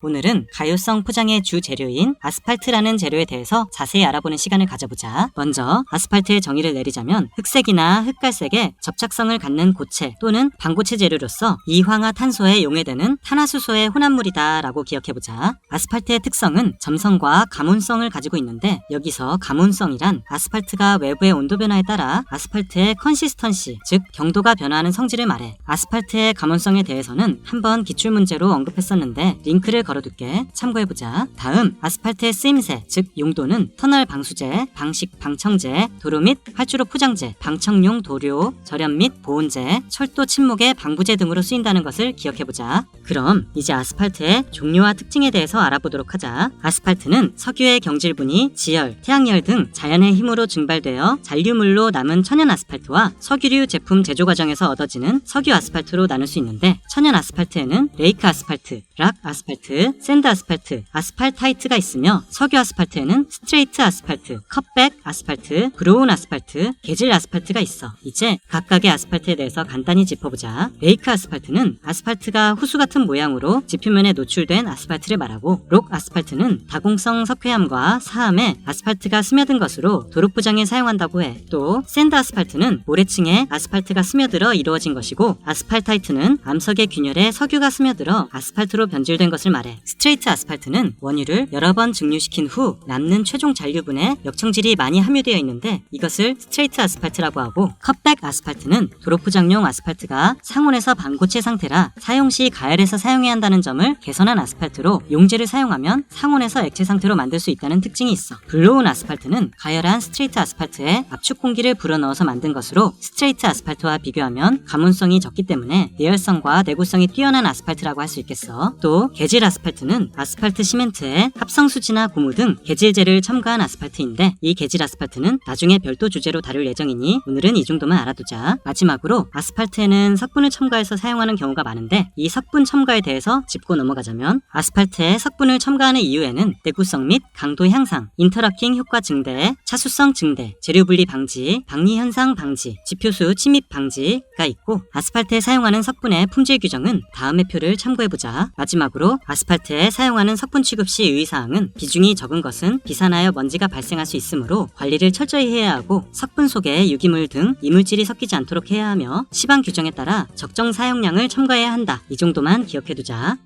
오늘은 가요성 포장의 주 재료인 아스팔트라는 재료에 대해서 자세히 알아보는 시간을 가져보자. 먼저 아스팔트의 정의를 내리자면 흑색이나 흑갈색의 접착성을 갖는 고체 또는 방고체 재료로서 이황화 탄소에 용해되는 탄화수소의 혼합물이다라고 기억해보자. 아스팔트의 특성은 점성과 가문성을 가지고 있는데 여기서 가문성이란 아스팔트가 외부의 온도 변화에 따라 아스팔트의 컨시스턴시 즉 경도가 변화하는 성질을 말해. 아스팔트의 가문성에 대해서는 한번 기출 문제로 언급했었는데 링크를 걸어둘게 참고해보자. 다음 아스팔트의 쓰임새 즉 용도는 터널 방수제, 방식 방청제, 도로 및 활주로 포장제, 방청용 도료, 절연 및 보온제, 철도 침묵의 방부제 등으로 쓰인다는 것을 기억해보자. 그럼 이제 아스팔트의 종류와 특징에 대해서 알아보도록 하자. 아스팔트는 석유의 경질분이 지열, 태양열 등 자연의 힘으로 증발되어 잔류물로 남은 천연 아스팔트와 석유류 제품 제조 과정에서 얻어지는 석유 아스팔트로 나눌 수 있는데 천연 아스팔트에는 레이크 아스팔트, 락 아스팔트, 샌드 아스팔트, 아스팔타이트가 있으며 석유 아스팔트에는 스트레이트 아스팔트, 컷백 아스팔트, 브로운 아스팔트, 개질 아스팔트가 있어. 이제 각각의 아스팔트에 대해서 간단히 짚어보자. 레이크 아스팔트는 아스팔트가 호수 같은 모양으로 지표면에 노출된 아스팔트를 말하고 록 아스팔트는 다공성 석회암과 사암에 아스팔트가 스며든 것으로 도로 포장에 사용한다고 해. 또 샌드 아스팔트는 모래층에 아스팔트가 스며들어 이루어진 것이고 아스팔타이트는 암석의 균열에 석유가 스며들어 아스팔트로 변질된 것을 말해. 스트레이트 아스팔트는 원유를 여러 번 증류시킨 후 남는 최종 잔류분에 역청질이 많이 함유되어 있는데 이것을 스트레이트 아스팔트라고 하고 컷백 아스팔트는 도로 포장용 아스팔트가 상온에서 반고체 상태라 사용 시 가열해서 사용해야 한다는 점을 개선한 아스팔트로 용제를 사용하면 상온에서 액체 상태로 만들 수 있다는 특징이 있어. 블로운 아스팔트는 가열한 스트레이트 아스팔트에 압축 공기를 불어넣어서 만든 것으로 스트레이트 아스팔트와 비교하면 가문성이 적기 때문에 내열성과 내 구성이 뛰어난 아스팔트라고 할 수 있겠어. 또 개질 아스팔트는 아스팔트 시멘트에 합성수지나 고무 등 개질제를 첨가한 아스팔트인데 이 개질 아스팔트는 나중에 별도 주제로 다룰 예정이니 오늘은 이 정도만 알아두자. 마지막으로 아스팔트에는 석분을 첨가해서 사용하는 경우가 많은데 이 석분 첨가에 대해서 짚고 넘어가자면 아스팔트에 석분을 첨가하는 이유에는 내구성 및 강도 향상, 인터라킹 효과 증대, 차수성 증대, 재료 분리 방지, 방리 현상 방지, 지표수 침입 방지가 있고 아스팔트에 사용하는 석분의 품질 규정은 다음의 표를 참고해보자. 마지막으로 아스팔트에 사용하는 석분 취급 시 유의사항은 비중이 적은 것은 비산하여 먼지가 발생할 수 있으므로 관리를 철저히 해야 하고 석분 속에 유기물 등 이물질이 섞이지 않도록 해야 하며 시방 규정에 따라 적정 사용량을 첨가해야 한다. 이 정도만 기억해두자.